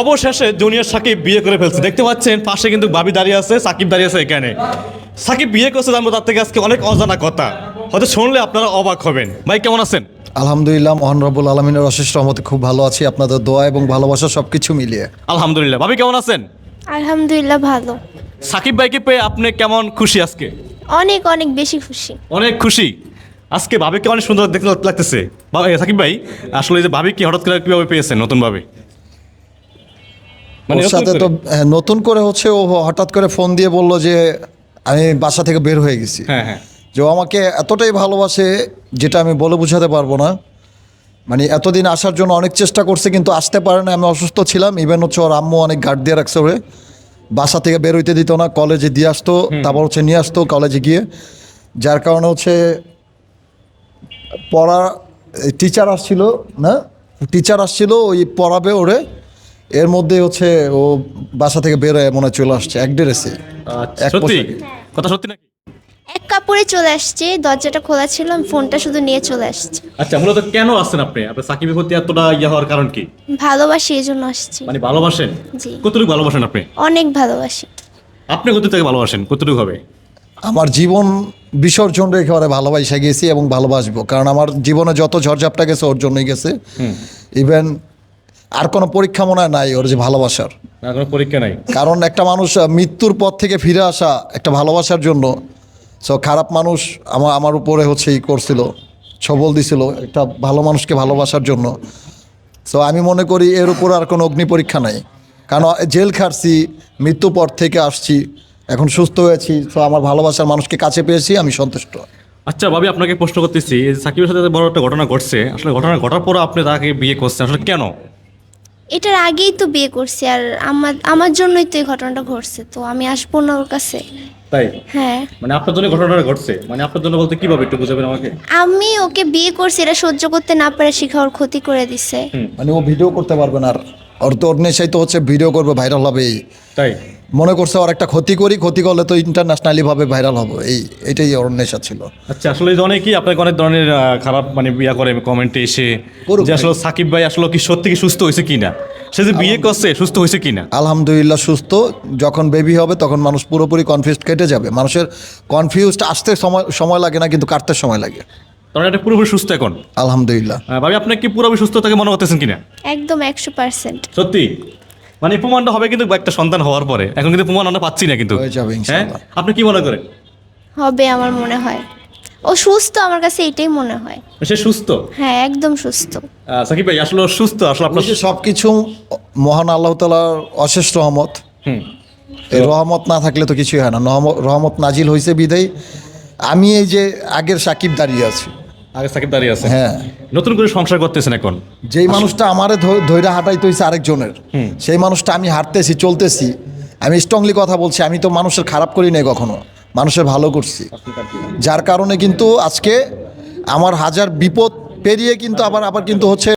অবশেষে জুনিয়র সাকিব বিয়ে করে ফেলছে। দেখতে পাচ্ছেন পাশে কিন্তু বাবি দাঁড়িয়ে আছে সাকিব দাঁড়িয়ে আছে এখানে। সাকিব বিয়ে করছে জানব তার থেকে আজকে অনেক অজানা কথা। হয়তো শুনলে আপনারা অবাক হবেন। ভাই কেমন আছেন? আলহামদুলিল্লাহ মহান রব্বুল আলমিনের অশেষ রহমতে খুব ভালো আছি। আপনাদের দোয়া এবং ভালোবাসা সব কিছু মিলিয়ে। আলহামদুলিল্লাহ। ভাবি কেমন আছেন? আলহামদুলিল্লাহ ভালো। সাকিব ভাইকে পেয়ে আপনি কেমন খুশি আজকে? অনেক অনেক বেশি খুশি। অনেক খুশি? আজকে ভাবিকে অনেক সুন্দর দেখতে লাগতেছে। সাকিব ভাই আসলে যে ভাবি কি হঠাৎ করে কীভাবে পেয়েছেন নতুন ভাবে? মানে ওর নতুন সাথে তো? হ্যাঁ, নতুন করে হচ্ছে ও হঠাৎ করে ফোন দিয়ে বলল যে আমি বাসা থেকে বের হয়ে গেছি। হ্যাঁ হ্যাঁ। যে ও আমাকে এতটাই ভালোবাসে যেটা আমি বলে বোঝাতে পারব না। মানে এতদিন আসার জন্য অনেক চেষ্টা করছে কিন্তু আসতে পারে না। আমি অসুস্থ ছিলাম। ইভেন হচ্ছে ওর আম্মু অনেক গার্ড দিয়ে রাখছে ওরে। বাসা থেকে বের হইতে দিত না কলেজে দিয়ে আসতো তারপর হচ্ছে নিয়ে আসতো কলেজে গিয়ে। যার কারণে হচ্ছে পড়া টিচার আসছিল না? টিচার আসছিল ওই পড়াবে ওরে। এর মধ্যে হচ্ছে ও বাসা থেকে বের হয়ে মনে হয় চলে আসছে এক ড্রেসে আচ্ছা, এক সত্যি? পোশাকে। কথা সত্যি নাকি? এক কাপড়ে চলে আসছে দরজাটা খোলা ছিল আমি ফোনটা শুধু নিয়ে চলে আসছি। আচ্ছা মূলত কেন আসছেন আপনি? আপনার সাকিবের প্রতি এতটা ইয়ে হওয়ার কারণ কি? ভালোবাসি এই জন্য আসছি। মানে ভালোবাসেন? জি। কতটুকু ভালোবাসেন আপনি? অনেক ভালোবাসি। আপনি কত থেকে ভালোবাসেন? কতটুকু হবে? আমার জীবন বিসর্জন রেখে ওরা ভালোবাসা গেছি এবং ভালোবাসবো কারণ আমার জীবনে যত ঝড়ঝাপটা গেছে ওর জন্যই গেছে। ইভেন আর কোনো পরীক্ষা মনে হয় নাই ওর যে ভালোবাসার। কোনো পরীক্ষা নাই। কারণ একটা মানুষ মৃত্যুর পর থেকে ফিরে আসা একটা ভালোবাসার জন্য সো খারাপ মানুষ আমার আমার উপরে হচ্ছে ই করছিল ছবল দিছিল একটা ভালো মানুষকে ভালোবাসার জন্য। সো আমি মনে করি এর উপর আর কোনো অগ্নি পরীক্ষা নাই। কারণ জেল খাটছি মৃত্যু পর থেকে আসছি এখন সুস্থ হয়েছি তো আমার ভালোবাসার মানুষকে কাছে পেয়েছি আমি সন্তুষ্ট। আচ্ছা ভাবি আপনাকে প্রশ্ন করতেছি এই সাকিবের সাথে বড় একটা ঘটনা ঘটছে আসলে ঘটনা ঘটার পর আপনি তাকে বিয়ে করছেন আসলে কেন? এটার আগেই তো বিয়ে করছি আর আমার আমার জন্যই তো এই ঘটনাটা ঘটছে তো আমি আসব না ওর কাছে। তাই? হ্যাঁ। মানে আপনার জন্য ঘটনাটা ঘটছে? মানে আপনার জন্য বলতে কীভাবে একটু বুঝাবেন আমাকে? আমি ওকে বিয়ে করছি এটা সহ্য করতে না পারে শিখা ওর ক্ষতি করে দিছে। মানে ও ভিডিও করতে পারবে না আর ওর তো ওর নেশাই তো হচ্ছে ভিডিও করবে ভাইরাল হবে। তাই? মনে করছে ওর একটা ক্ষতি করি ক্ষতি করলে তো ইন্টারন্যাশনালি ভাবে ভাইরাল হবে। এই এটাই ওর নেশা ছিল। আচ্ছা আসলে অনেকেই আপনাকে অনেক ধরনের খারাপ মানে বিয়া করে কমেন্টে এসে করুক যে আসলে সাকিব ভাই আসলে কি সত্যি কি সুস্থ হয়েছে কিনা? সে যে বিয়ে করছে সুস্থ হয়েছে কিনা? আলহামদুলিল্লাহ সুস্থ। যখন বেবি হবে তখন মানুষ পুরোপুরি কনফিউজ কেটে যাবে। মানুষের কনফিউজড আসতে সময় সময় লাগে না কিন্তু কাটতে সময় লাগে। কারণ এটা পুরোপুরি সুস্থ এখন? আলহামদুলিল্লাহ। ভাবি আপনি কি পুরোপুরি সুস্থ থাকে মনে করতেছেন কিনা? একদম একশো পার্সেন্ট সত্যি? মানে প্রমাণটা হবে কিন্তু একটা সন্তান হওয়ার পরে। এখন কিন্তু প্রমাণ আমরা পাচ্ছি না কিন্তু। হয়ে যাবে হ্যাঁ? ইনশাআল্লাহ। আপনি কি মনে করেন? হবে আমার মনে হয়। ও সুস্থ আমার কাছে এটাই মনে হয়। সে সুস্থ? হ্যাঁ একদম সুস্থ। আহ, সাকিব ভাই আসলে ও সুস্থ আসলে আপনার সব কিছু মহান আল্লাহ তালার অশেষ রহমত। হুম। এই রহমত না থাকলে তো কিছুই হয় না। নহম- রহমত নাজিল হয়েছে বিদায়। আমি এই যে আগের সাকিব দাঁড়িয়ে আছি। আগে সাকিব দাঁড়িয়ে আছে। হ্যাঁ। নতুন করে সংসার করতেছেন এখন। যেই মানুষটা আমারে ধৈর্য হাঁটাইতে হয়েছে আরেকজনের সেই মানুষটা আমি হাঁটতেছি চলতেছি। আমি স্ট্রংলি কথা বলছি আমি তো মানুষের খারাপ করি নাই কখনো মানুষের ভালো করছি। যার কারণে কিন্তু আজকে আমার হাজার বিপদ পেরিয়ে কিন্তু আবার আবার কিন্তু হচ্ছে